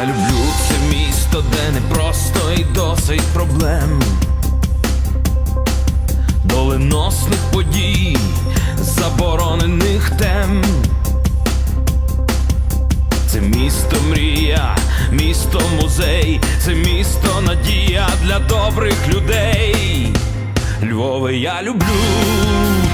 Я люблю це місто, де не просто і досить проблем. Доленосних подій, заборонених тем. Це місто мрія, місто музей, це місто надія для добрих людей. Львове, я люблю.